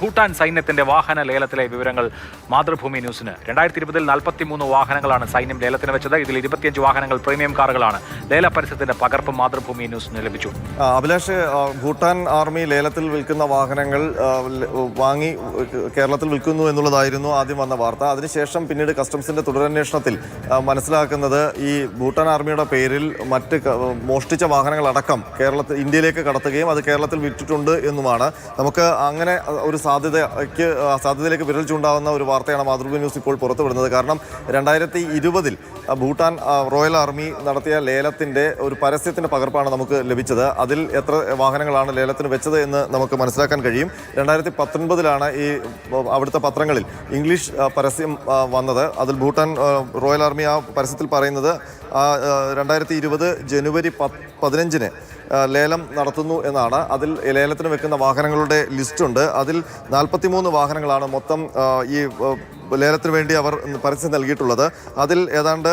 ഭൂട്ടാൻ സൈന്യത്തിന്റെ വാഹന ലേലത്തിലെ വിവരങ്ങൾ മാതൃഭൂമി ന്യൂസിന്. രണ്ടായിരത്തി ഇരുപതിൽ നാൽപ്പത്തിമൂന്ന് വാഹനങ്ങളാണ് സൈന്യം ലേലത്തിന് വെച്ചത്. ഇതിൽ ഇരുപത്തിയഞ്ച് വാഹനങ്ങൾ പ്രീമിയം കാറുകളാണ്. ലേല പരസ്യത്തിന്റെ പകർപ്പ് മാതൃഭൂമി ന്യൂസിന് ലഭിച്ചു. അഭിലാഷ് ഭൂട്ടാൻ ആർമി ലേലത്തിൽ വിൽക്കുന്ന വാഹനങ്ങൾ വാങ്ങി കേരളത്തിൽ വിൽക്കുന്നു എന്നുള്ളതായിരുന്നു ആദ്യം വന്ന വാർത്ത. അതിനുശേഷം പിന്നീട് കസ്റ്റംസിന്റെ തുടരന്വേഷണത്തിൽ മനസ്സിലാക്കുന്നത് ഈ ഭൂട്ടാൻ ആർമിയുടെ പേരിൽ മറ്റ് മോഷ്ടിച്ച വാഹനങ്ങളടക്കം കേരളത്തിൽ ഇന്ത്യയിലേക്ക് കടത്തുകയും അത് കേരളത്തിൽ വിറ്റിട്ടുണ്ട് എന്നുമാണ്. നമുക്ക് അങ്ങനെ ഒരു സാധ്യതയ്ക്ക് സാധ്യതയിലേക്ക് വിരൽ ചൂണ്ടാവുന്ന ഒരു വാർത്തയാണ് മാതൃഭൂമി ന്യൂസ് ഇപ്പോൾ പുറത്തുവിടുന്നത്. കാരണം രണ്ടായിരത്തി ഇരുപതിൽ ഭൂട്ടാൻ റോയൽ ആർമി നടത്തിയ ലേലത്തിന്റെ ഒരു പരസ്യത്തിന്റെ പകർപ്പാണ് നമുക്ക് ലഭിച്ചത്. അതിൽ എത്ര വാഹനങ്ങളാണ് ലേലത്തിന് വെച്ചത് എന്ന് നമുക്ക് മനസ്സിലാക്കാൻ കഴിയും. രണ്ടായിരത്തി പത്തൊൻപതിലാണ് ഈ അവിടുത്തെ പത്രങ്ങളിൽ ഇംഗ്ലീഷ് പരസ്യം വന്നത്. അതിൽ ഭൂട്ടാൻ റോയൽ ആർമി ആ പരസ്യത്തിൽ പറയുന്നത് രണ്ടായിരത്തി ഇരുപത് ജനുവരി പതിനഞ്ചിന് ലേലം നടത്തുന്നു എന്നാണ്. അതിൽ ലേലത്തിന് വെക്കുന്ന വാഹനങ്ങളുടെ ലിസ്റ്റുണ്ട് അതിൽ നാൽപ്പത്തിമൂന്ന് വാഹനങ്ങളാണ് മൊത്തം ഈ ലേലത്തിന് വേണ്ടി അവർ പരസ്യം നൽകിയിട്ടുള്ളത്. അതിൽ ഏതാണ്ട്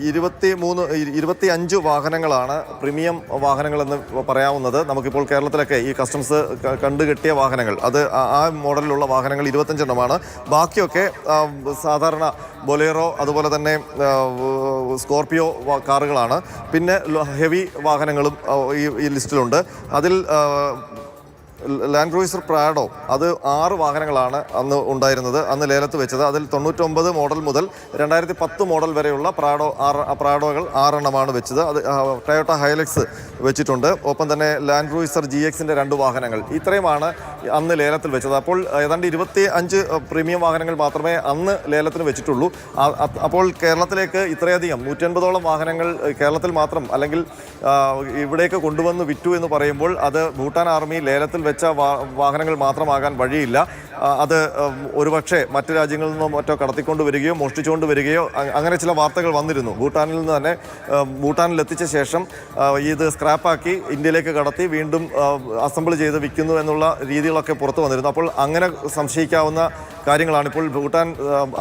ഇരുപത്തി മൂന്ന് ഇരുപത്തി അഞ്ച് വാഹനങ്ങളാണ് പ്രീമിയം വാഹനങ്ങളെന്ന് പറയാവുന്നത്. നമുക്കിപ്പോൾ കേരളത്തിലൊക്കെ ഈ കസ്റ്റംസ് കണ്ടു കിട്ടിയ വാഹനങ്ങൾ. അത് ആ- മോഡലിലുള്ള വാഹനങ്ങൾ ഇരുപത്തഞ്ചെണ്ണമാണ്. ബാക്കിയൊക്കെ സാധാരണ ബൊലേറോ അതുപോലെ തന്നെ സ്കോർപിയോ കാറുകളാണ്. പിന്നെ ഹെവി വാഹനങ്ങളും ഈ ലിസ്റ്റിലുണ്ട്. അതിൽ ലാൻഡ് ക്രൂയിസർ പ്രാഡോ അത് ആറ് വാഹനങ്ങളാണ് അന്ന് ഉണ്ടായിരുന്നത്. അന്ന് ലേലത്ത് വെച്ചത്. അതിൽ തൊണ്ണൂറ്റൊമ്പത് മോഡൽ മുതൽ രണ്ടായിരത്തി പത്ത് മോഡൽ വരെയുള്ള പ്രാഡോ ആറ് പ്രാഡോകൾ ആറെണ്ണമാണ് വെച്ചത്. അത് ടയോട്ട ഹൈലക്സ് വെച്ചിട്ടുണ്ട്. ഒപ്പം തന്നെ ലാൻഡ് ക്രൂയിസർ ജി എക്സിന്റെ രണ്ട് വാഹനങ്ങൾ. ഇത്രയുമാണ് അന്ന് ലേലത്തിൽ വെച്ചത്. അപ്പോൾ ഏതാണ്ട് ഇരുപത്തി അഞ്ച് പ്രീമിയം വാഹനങ്ങൾ മാത്രമേ അന്ന് ലേലത്തിന് വെച്ചിട്ടുള്ളൂ. അപ്പോൾ കേരളത്തിലേക്ക് ഇത്രയധികം നൂറ്റൻപതോളം വാഹനങ്ങൾ കേരളത്തിൽ മാത്രം അല്ലെങ്കിൽ ഇവിടേക്ക് കൊണ്ടുവന്ന് വിറ്റു എന്ന് പറയുമ്പോൾ അത് ഭൂട്ടാൻ ആർമി ലേലത്തിൽ വെച്ച വാഹനങ്ങൾ മാത്രമാകാൻ വഴിയില്ല. അത് ഒരുപക്ഷെ മറ്റു രാജ്യങ്ങളിൽ നിന്നോ മറ്റോ കടത്തിക്കൊണ്ട് വരികയോ മോഷ്ടിച്ചുകൊണ്ട് വരികയോ അങ്ങനെ ചില വാർത്തകൾ വന്നിരുന്നു. ഭൂട്ടാനിൽ നിന്ന് തന്നെ ഭൂട്ടാനിൽ എത്തിച്ച ശേഷം ഇത് സ്ക്രാപ്പാക്കി ഇന്ത്യയിലേക്ക് കടത്തി വീണ്ടും അസംബിൾ ചെയ്ത് വിൽക്കുന്നു എന്നുള്ള രീതികളൊക്കെ പുറത്തു വന്നിരുന്നു. അപ്പോൾ അങ്ങനെ സംശയിക്കാവുന്ന കാര്യങ്ങളാണ് ഇപ്പോൾ ഭൂട്ടാൻ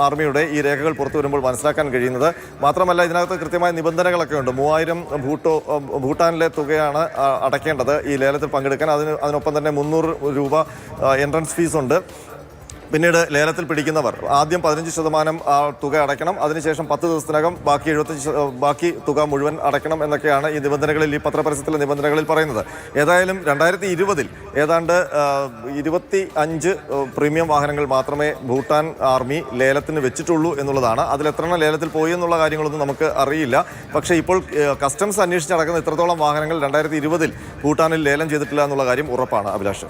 ആർമിയുടെ ഈ രേഖകൾ പുറത്തു വരുമ്പോൾ മനസ്സിലാക്കാൻ കഴിയുന്നത്. മാത്രമല്ല ഇതിനകത്ത് കൃത്യമായ നിബന്ധനകളൊക്കെ ഉണ്ട്. മൂവായിരം ഭൂട്ടോ ഭൂട്ടാനിലെ തുകയാണ് അടയ്ക്കേണ്ടത് ഈ ലേലത്തിൽ പങ്കെടുക്കാൻ. അതിന് അതിനൊപ്പം തന്നെ മുന്നൂറ് രൂപ എൻട്രൻസ് ഫീസ് ഉണ്ട്. പിന്നീട് ലേലത്തിൽ പിടിക്കുന്നവർ. ആദ്യം പതിനഞ്ച് ശതമാനം തുക അടയ്ക്കണം. അതിനുശേഷം പത്ത് ദിവസത്തിനകം ബാക്കി എഴുപത്തഞ്ച് ബാക്കി തുക മുഴുവൻ അടയ്ക്കണം എന്നൊക്കെയാണ് ഈ നിബന്ധനകളിൽ ഈ പത്രപരസ്യത്തിലെ നിബന്ധനകളിൽ പറയുന്നത്. ഏതായാലും രണ്ടായിരത്തി ഇരുപതിൽ ഏതാണ്ട് ഇരുപത്തി അഞ്ച് പ്രീമിയം വാഹനങ്ങൾ മാത്രമേ ഭൂട്ടാൻ ആർമി ലേലത്തിന് വെച്ചിട്ടുള്ളൂ എന്നുള്ളതാണ്. അതിൽ എത്ര എണ്ണം ലേലത്തിൽ പോയി എന്നുള്ള കാര്യങ്ങളൊന്നും നമുക്ക് അറിയില്ല. പക്ഷേ ഇപ്പോൾ കസ്റ്റംസ് അന്വേഷിച്ച് നടക്കുന്ന ഇത്രത്തോളം വാഹനങ്ങൾ രണ്ടായിരത്തി ഇരുപതിൽ ഭൂട്ടാനിൽ ലേലം ചെയ്തിട്ടില്ല എന്നുള്ള കാര്യം ഉറപ്പാണ് അഭിലാഷ്.